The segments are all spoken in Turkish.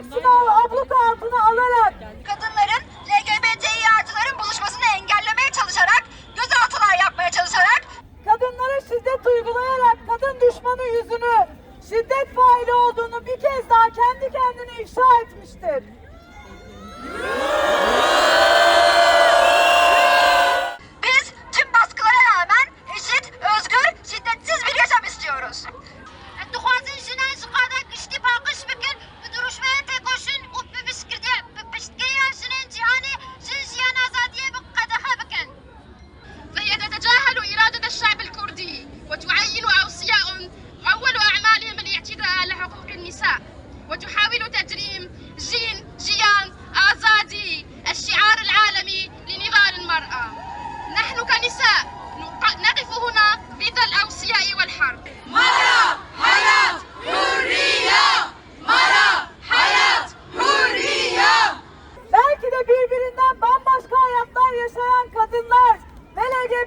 hepsini al, abluk altına alarak. Kadınların LGBTİ artıların buluşmasını engellemeye çalışarak, gözaltılar yapmaya çalışarak. Kadınlara şiddet uygulayarak kadın düşmanı yüzünü, şiddet faili olduğunu bir kez daha kendi kendine ifşa etmiştir.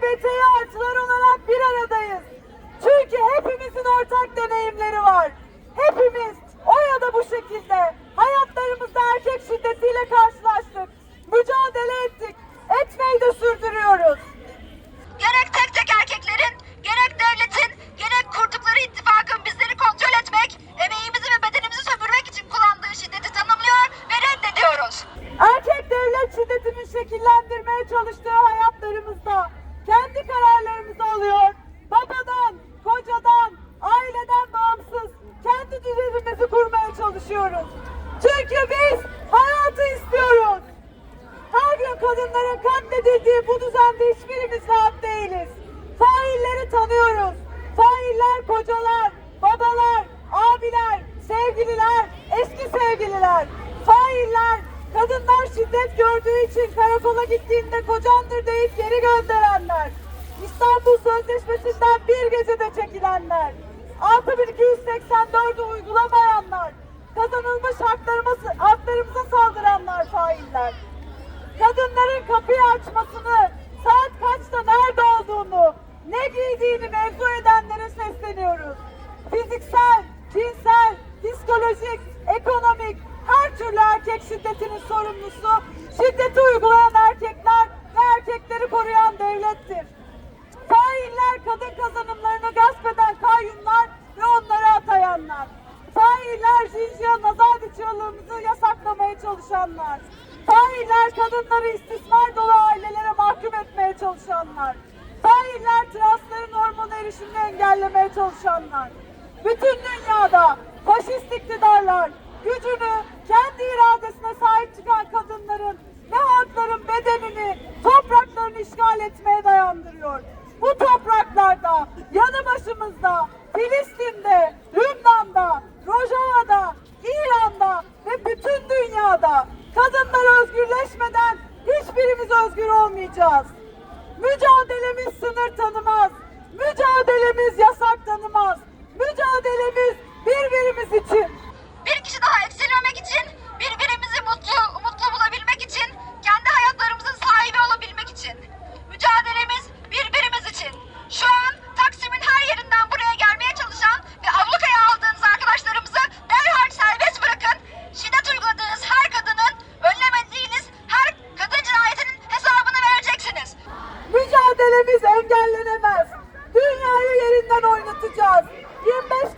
LGBT artılar olarak bir aradayız. Çünkü hepimizin ortak deneyimleri var. Hepimiz o ya da bu şekilde hayatlarımızda erkek şiddetiyle karşılaştık. Mücadele ettik. Etmeyi de sürdürüyoruz. Gerek tek tek erkeklerin, gerek devletin, gerek kurdukları ittifakın bizleri kontrol etmek, emeğimizi ve bedenimizi sömürmek için kullandığı şiddeti tanımlıyor ve reddediyoruz. Erkek devlet şiddetinin şekillendirmeye çalıştığı hayat kurmaya çalışıyoruz. Çünkü biz hayatı istiyoruz. Her gün kadınların katledildiği bu düzende hiçbirimiz rahat değiliz. Failleri tanıyoruz. Failler kocalar, babalar, abiler, sevgililer, eski sevgililer. Failler kadınlar şiddet gördüğü için karakola gittiğinde kocandır deyip geri gönderenler. İstanbul Sözleşmesi'nden bir gecede çekilenler. 6284'ü uygulamayanlar. Kazanılmış haklarımız, haklarımıza saldıranlar failler kadınların kapıyı açmasını, saat kaçta nerede olduğunu, ne giydiğini mevzu edenlere sesleniyoruz. Fiziksel, cinsel, psikolojik, ekonomik her türlü erkek şiddetinin sorumlusu şiddeti uygulayan Failler Jinjiyan Azadi çığlığımızı yasaklamaya çalışanlar. Failler kadınları istismar dolu ailelere mahkum etmeye çalışanlar. Failler transların hormon erişimini engellemeye çalışanlar. Bütün dünyada faşist iktidarlar gücünü kendi iradesine sahip çıkan kadınların ve halkların bedenini, topraklarını işgal etmeye dayandırıyor. Bu topraklarda, yanı başımızda, Filistin'de, Lübnan'da, Rojava'da, İran'da ve bütün dünyada kadınlar özgürleşmeden hiçbirimiz özgür olmayacağız. Mücadelemiz sınır tanımaz. Mücadelemiz yasak tanımaz. Mücadelemiz yapacağız. 25